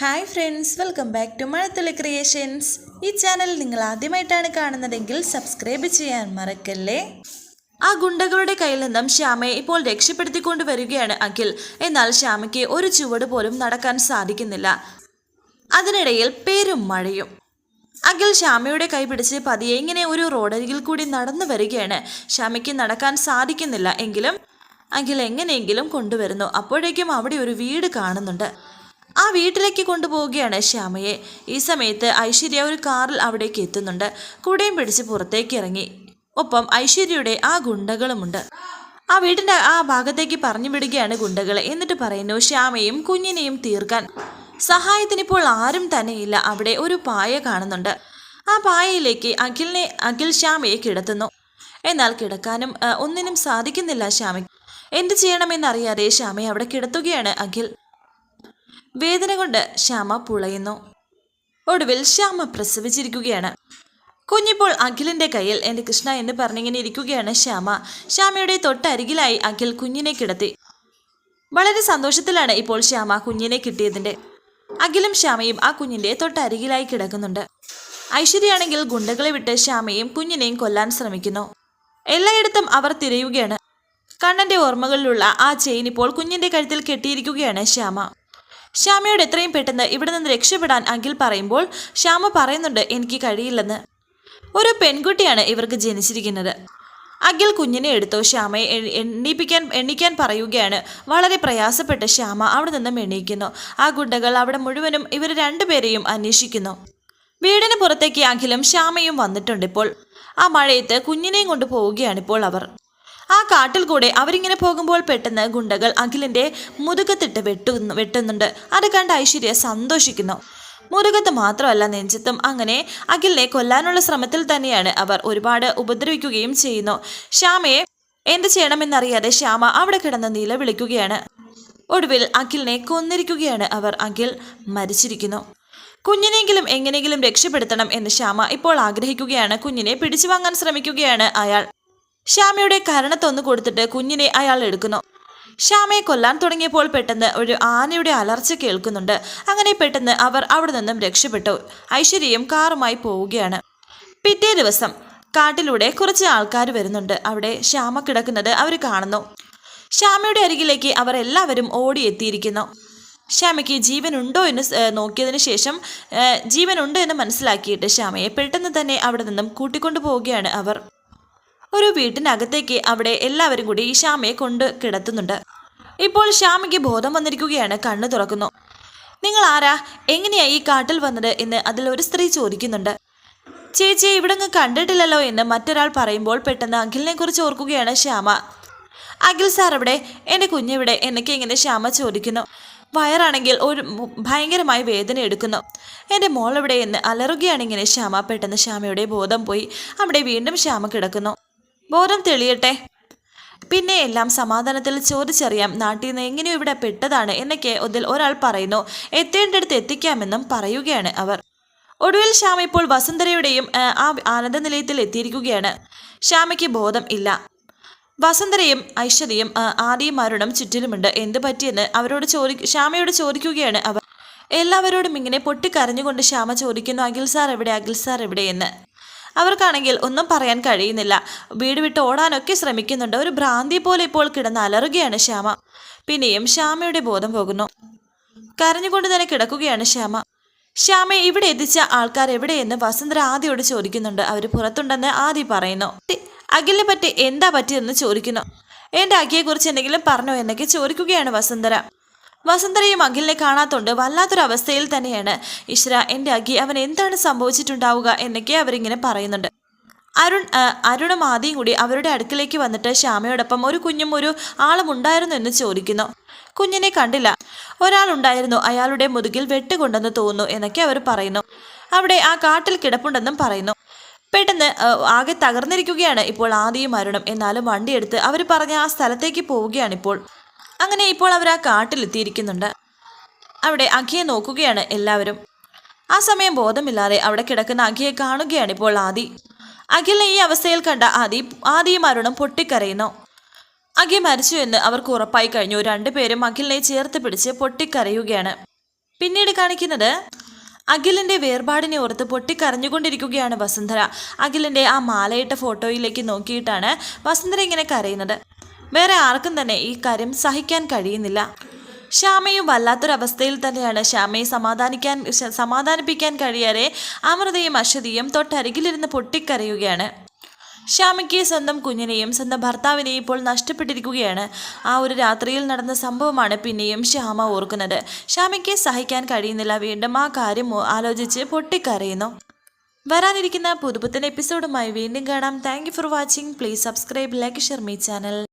Hi friends welcome back to Mazhathulli creations ഈ channel നിങ്ങൾ ആദ്യമായിട്ടാണ് കാണുന്നതെങ്കിൽ സബ്സ്ക്രൈബ് ചെയ്യാൻ മറക്കല്ലേ? ആ ഗുണ്ടകളുടെ കയ്യിൽ നിന്നും ശ്യാമയെ ഇപ്പോൾ രക്ഷപ്പെടുത്തിക്കൊണ്ട് വരികയാണ് അഖിൽ. എന്നാൽ ശ്യാമയ്ക്ക് ഒരു ചുവട് പോലും നടക്കാൻ സാധിക്കുന്നില്ല. അതിനിടയിൽ പേരും മഴയും. അഖിൽ ശ്യാമയുടെ കൈ പിടിച്ച് പതിയെ ഇങ്ങനെ ഒരു റോഡരികിൽ കൂടി നടന്നു വരികയാണ്. ശ്യാമയ്ക്ക് നടക്കാൻ സാധിക്കുന്നില്ല എങ്കിലും അഖിൽ എങ്ങനെയെങ്കിലും കൊണ്ടുവരുന്നു. അപ്പോഴേക്കും അവിടെ ഒരു വീട് കാണുന്നുണ്ട്. ആ വീട്ടിലേക്ക് കൊണ്ടുപോവുകയാണ് ശ്യാമയെ. ഈ സമയത്ത് ഐശ്വര്യ ഒരു കാറിൽ അവിടേക്ക് എത്തുന്നുണ്ട്. കുടയും പിടിച്ച് പുറത്തേക്ക് ഇറങ്ങി. ഒപ്പം ഐശ്വര്യയുടെ ആ ഗുണ്ടകളുമുണ്ട്. ആ വീടിന്റെ ആ ഭാഗത്തേക്ക് പറഞ്ഞു വിടുകയാണ് ഗുണ്ടകൾ എന്നിട്ട് പറയുന്നു ശ്യാമയും കുഞ്ഞിനെയും തീർക്കാൻ. സഹായത്തിനിപ്പോൾ ആരും തന്നെയില്ല. അവിടെ ഒരു പായ കാണുന്നുണ്ട്. ആ പായയിലേക്ക് അഖിലിനെ അഖിൽ ശ്യാമയെ കിടത്തുന്നു. എന്നാൽ കിടക്കാനും ഒന്നിനും സാധിക്കുന്നില്ല ശ്യാമയ്ക്ക്. എന്ത് ചെയ്യണമെന്നറിയാതെ ശ്യാമയെ അവിടെ കിടത്തുകയാണ് അഖിൽ. വേദന കൊണ്ട് ശ്യാമ പുളയുന്നു. ഒടുവിൽ ശ്യാമ പ്രസവിച്ചിരിക്കുകയാണ്. കുഞ്ഞിപ്പോൾ അഖിലിന്റെ കയ്യിൽ എന്റെ കൃഷ്ണ എന്ന് പറഞ്ഞിങ്ങനെ ഇരിക്കുകയാണ് ശ്യാമ. ശ്യാമയുടെ തൊട്ടരികിലായി അഖിൽ കുഞ്ഞിനെ കിടത്തി. വളരെ സന്തോഷത്തിലാണ് ഇപ്പോൾ ശ്യാമ കുഞ്ഞിനെ കിട്ടിയതിന്റെ. അഖിലും ശ്യാമയും ആ കുഞ്ഞിന്റെ തൊട്ടരികിലായി കിടക്കുന്നുണ്ട്. ഐശ്വര്യയാണെങ്കിൽ ഗുണ്ടകളെ വിട്ട് ശ്യാമയും കുഞ്ഞിനെയും കൊല്ലാൻ ശ്രമിക്കുന്നു. എല്ലായിടത്തും അവർ തിരയുകയാണ്. കണ്ണന്റെ ഓർമ്മകളിലുള്ള ആ ചെയിൻ ഇപ്പോൾ കുഞ്ഞിന്റെ കഴുത്തിൽ കെട്ടിയിരിക്കുകയാണ് ശ്യാമ. ശ്യാമയോട് എത്രയും പെട്ടെന്ന് ഇവിടെ നിന്ന് രക്ഷപ്പെടാൻ അഖിൽ പറയുമ്പോൾ ശ്യാമ പറയുന്നുണ്ട് എനിക്ക് കഴിയില്ലെന്ന്. ഒരു പെൺകുട്ടിയാണ് ഇവർക്ക് ജനിച്ചിരിക്കുന്നത്. അഖിൽ കുഞ്ഞിനെ എടുത്തോ ശ്യാമയെ എണ്ണീപ്പിക്കാൻ എണ്ണിപ്പിക്കാൻ എണ്ണിക്കാൻ പറയുകയാണ്. വളരെ പ്രയാസപ്പെട്ട് ശ്യാമ അവിടെ നിന്നും എണീക്കുന്നു. ആ ഗുണ്ടകൾ അവിടെ മുഴുവനും ഇവർ രണ്ടുപേരെയും അന്വേഷിക്കുന്നു. വീടിന് പുറത്തേക്ക് അഖിലും ശ്യാമയും വന്നിട്ടുണ്ട് ഇപ്പോൾ. ആ മഴയത്ത് കുഞ്ഞിനെയും കൊണ്ട് പോവുകയാണിപ്പോൾ അവർ. ആ കാട്ടിൽ കൂടെ അവരിങ്ങനെ പോകുമ്പോൾ പെട്ടെന്ന് ഗുണ്ടകൾ അഖിലിന്റെ മുതുകത്തിട്ട് വെട്ടുന്നു വെട്ടുന്നുണ്ട്. അത് കണ്ട് ഐശ്വര്യ സന്തോഷിക്കുന്നു. മുരുകത്ത് മാത്രമല്ല നെഞ്ചത്തും. അങ്ങനെ അഖിലിനെ കൊല്ലാനുള്ള ശ്രമത്തിൽ തന്നെയാണ് അവർ ഒരുപാട് ഉപദ്രവിക്കുകയും ചെയ്യുന്നു. ശ്യാമയെ എന്ത് ചെയ്യണമെന്നറിയാതെ ശ്യാമ അവിടെ കിടന്ന് നിലവിളിക്കുകയാണ്. ഒടുവിൽ അഖിലിനെ കൊന്നിരിക്കുകയാണ് അവർ. അഖിൽ മരിച്ചിരിക്കുന്നു. കുഞ്ഞിനെങ്കിലും എങ്ങനെയെങ്കിലും രക്ഷപ്പെടുത്തണം എന്ന് ശ്യാമ ഇപ്പോൾ ആഗ്രഹിക്കുകയാണ്. കുഞ്ഞിനെ പിടിച്ചു വാങ്ങാൻ ശ്രമിക്കുകയാണ് അയാൾ. ശ്യാമയുടെ കരണത്തൊന്ന് കൊടുത്തിട്ട് കുഞ്ഞിനെ അയാൾ എടുക്കുന്നു. ശ്യാമയെ കൊല്ലാൻ തുടങ്ങിയപ്പോൾ പെട്ടെന്ന് ഒരു ആനയുടെ അലർച്ച കേൾക്കുന്നുണ്ട്. അങ്ങനെ പെട്ടെന്ന് അവർ അവിടെ നിന്നും രക്ഷപ്പെട്ടു. ഐശ്വര്യയും കാറുമായി പോവുകയാണ്. പിറ്റേ ദിവസം കാട്ടിലൂടെ കുറച്ച് ആൾക്കാർ വരുന്നുണ്ട്. അവിടെ ശ്യാമ കിടക്കുന്നത് അവർ കാണുന്നു. ശ്യാമയുടെ അരികിലേക്ക് അവർ എല്ലാവരും ഓടിയെത്തിയിരിക്കുന്നു ശ്യാമയ്ക്ക് ജീവനുണ്ടോ എന്ന് നോക്കിയതിന് ശേഷം ജീവനുണ്ട് എന്ന് മനസ്സിലാക്കിയിട്ട് ശ്യാമയെ പെട്ടെന്ന് തന്നെ അവിടെ നിന്നും കൂട്ടിക്കൊണ്ടു പോവുകയാണ് അവർ. ഒരു വീട്ടിനകത്തേക്ക് അവിടെ എല്ലാവരും കൂടി ശ്യാമയെ കൊണ്ട് കിടത്തുന്നുണ്ട്. ഇപ്പോൾ ശ്യാമയ്ക്ക് ബോധം വന്നിരിക്കുകയാണ് കണ്ണു തുറക്കുന്നു. നിങ്ങൾ ആരാ? എങ്ങനെയാ ഈ കാട്ടിൽ വന്നത്? എന്ന് അതിൽ ഒരു സ്ത്രീ ചോദിക്കുന്നുണ്ട്. ചേച്ചിയെ ഇവിടെ അങ്ങ് കണ്ടിട്ടില്ലല്ലോ എന്ന് മറ്റൊരാൾ പറയുമ്പോൾ പെട്ടെന്ന് അഖിലിനെ കുറിച്ച് ഓർക്കുകയാണ് ശ്യാമ. അഖിൽ സാർ എവിടെ? എന്റെ കുഞ്ഞിവിടെ എന്നൊക്കെ ഇങ്ങനെ ശ്യാമ ചോദിക്കുന്നു. വയറാണെങ്കിൽ ഒരു ഭയങ്കരമായി വേദന എടുക്കുന്നു. എന്റെ മോൾ എവിടെ? എന്ന് അലറുകയാണ് ഇങ്ങനെ ശ്യാമ. പെട്ടെന്ന് ശ്യാമയുടെ ബോധം പോയി. അവിടെ വീണ്ടും ശ്യാമ കിടക്കുന്നു. ബോധം തെളിയട്ടെ. പിന്നെ എല്ലാം സമാധാനത്തിൽ ചോദിച്ചറിയാം നാട്ടിൽ നിന്ന് എങ്ങനെയോ ഇവിടെ പെട്ടതാണ് എന്നൊക്കെ അതിൽ ഒരാൾ പറയുന്നു. എത്തേണ്ടടുത്ത് എത്തിക്കാമെന്നും പറയുകയാണ് അവർ. ഒടുവിൽ ശ്യാമ ഇപ്പോൾ വസുന്ധരയുടെയും ആ, ആനന്ദ നിലയത്തിൽ എത്തിയിരിക്കുകയാണ്. ശ്യാമയ്ക്ക് ബോധം ഇല്ല. വസുന്ധരയും ഐശ്വര്യയും ആദിയും അരുണും ചുറ്റിലുമുണ്ട്. എന്ത് പറ്റിയെന്ന് അവരോട് ചോദി ശ്യാമയോട് ചോദിക്കുകയാണ് അവർ. എല്ലാവരോടും ഇങ്ങനെ പൊട്ടിക്കരഞ്ഞുകൊണ്ട് ശ്യാമ ചോദിക്കുന്നു അഖിൽ സാർ എവിടെ? അഖിൽ സാർ എവിടെയെന്ന്? അവർക്കാണെങ്കിൽ ഒന്നും പറയാൻ കഴിയുന്നില്ല. വീട് വിട്ട് ഓടാനൊക്കെ ശ്രമിക്കുന്നുണ്ട്. ഒരു ഭ്രാന്തി പോലെ ഇപ്പോൾ കിടന്ന് അലറുകയാണ് ശ്യാമ. പിന്നെയും ശ്യാമയുടെ ബോധം പോകുന്നു. കരഞ്ഞുകൊണ്ട് തന്നെ കിടക്കുകയാണ് ശ്യാമ. ശ്യാമയെ ഇവിടെ എത്തിച്ച ആൾക്കാർ എവിടെയെന്ന് വസുന്ധര ആദിയോട് ചോദിക്കുന്നുണ്ട്. അവർ പുറത്തുണ്ടെന്ന് ആദി പറയുന്നു. അഖിലിനെ പറ്റി എന്താ പറ്റിയെന്ന് ചോദിക്കുന്നു. എന്റെ അഖിയെക്കുറിച്ച് എന്തെങ്കിലും പറഞ്ഞോ? എന്നൊക്കെ ചോദിക്കുകയാണ് വസുന്ധര വസുന്ധരയും അഖിലിനെ കാണാത്തോണ്ട് വല്ലാത്തൊരു അവസ്ഥയിൽ തന്നെയാണ്. ഇഷ്ര എന്റെ അഖി അവൻ എന്താണ് സംഭവിച്ചിട്ടുണ്ടാവുക? എന്നൊക്കെ അവരിങ്ങനെ പറയുന്നുണ്ട്. അരുൺ അരുണും ആദ്യം കൂടി അവരുടെ അടുക്കിലേക്ക് വന്നിട്ട് ശ്യാമയോടൊപ്പം ഒരു കുഞ്ഞും ഒരു ആളും ഉണ്ടായിരുന്നു എന്ന് ചോദിക്കുന്നു. കുഞ്ഞിനെ കണ്ടില്ല. ഒരാളുണ്ടായിരുന്നു അയാളുടെ മുതുകിൽ വെട്ടുകൊണ്ടെന്ന് തോന്നുന്നു എന്നൊക്കെ അവർ പറയുന്നു. അവിടെ ആ കാട്ടിൽ കിടപ്പുണ്ടെന്നും പറയുന്നു. പെട്ടെന്ന് ആകെ തകർന്നിരിക്കുകയാണ് ഇപ്പോൾ ആദ്യം അരുണും. എന്നാലും വണ്ടിയെടുത്ത് അവർ പറഞ്ഞ ആ സ്ഥലത്തേക്ക് പോവുകയാണിപ്പോൾ. അങ്ങനെ ഇപ്പോൾ അവർ ആ കാട്ടിലെത്തിയിരിക്കുന്നുണ്ട്. അവിടെ അഖിയെ നോക്കുകയാണ് എല്ലാവരും. ആ സമയം ബോധമില്ലാതെ അവിടെ കിടക്കുന്ന അഖിയെ കാണുകയാണ് ഇപ്പോൾ ആദി. അഖിലിനെ ഈ അവസ്ഥയിൽ കണ്ട ആദി ആദിയും അരുണും പൊട്ടിക്കരയുന്നു. അഖി മരിച്ചു എന്ന് അവർക്ക് ഉറപ്പായി കഴിഞ്ഞു. രണ്ടുപേരും അഖിലിനെ ചേർത്ത് പിടിച്ച് പൊട്ടിക്കരയുകയാണ്. പിന്നീട് കാണിക്കുന്നത് അഖിലിന്റെ വേർപാടിനെ ഓർത്ത് പൊട്ടിക്കരഞ്ഞുകൊണ്ടിരിക്കുകയാണ് വസുന്ധര. അഖിലിന്റെ ആ മാലയിട്ട ഫോട്ടോയിലേക്ക് നോക്കിയിട്ടാണ് വസുന്ധര ഇങ്ങനെ കരയുന്നത്. വേറെ ആർക്കും തന്നെ ഈ കാര്യം സഹിക്കാൻ കഴിയുന്നില്ല. ശ്യാമയും വല്ലാത്തൊരവസ്ഥയിൽ തന്നെയാണ് ശ്യാമയെ സമാധാനിക്കാൻ സമാധാനിപ്പിക്കാൻ കഴിയാതെ അമൃതയും അശ്വതിയും തൊട്ടരികിലിരുന്ന് പൊട്ടിക്കരയുകയാണ്. ശ്യാമയ്ക്ക് സ്വന്തം കുഞ്ഞിനെയും സ്വന്തം ഭർത്താവിനെയും ഇപ്പോൾ നഷ്ടപ്പെട്ടിരിക്കുകയാണ്. ആ ഒരു രാത്രിയിൽ നടന്ന സംഭവമാണ് പിന്നെയും ശ്യാമ ഓർക്കുന്നത്. ശ്യാമയ്ക്ക് സഹിക്കാൻ കഴിയുന്നില്ല. വീണ്ടും ആ കാര്യം ആലോചിച്ച് പൊട്ടിക്കരയുന്നു. വരാനിരിക്കുന്ന പുതുപുത്തൻ എപ്പിസോഡുമായി വീണ്ടും കാണാം. Thank for watching please subscribe like share me channel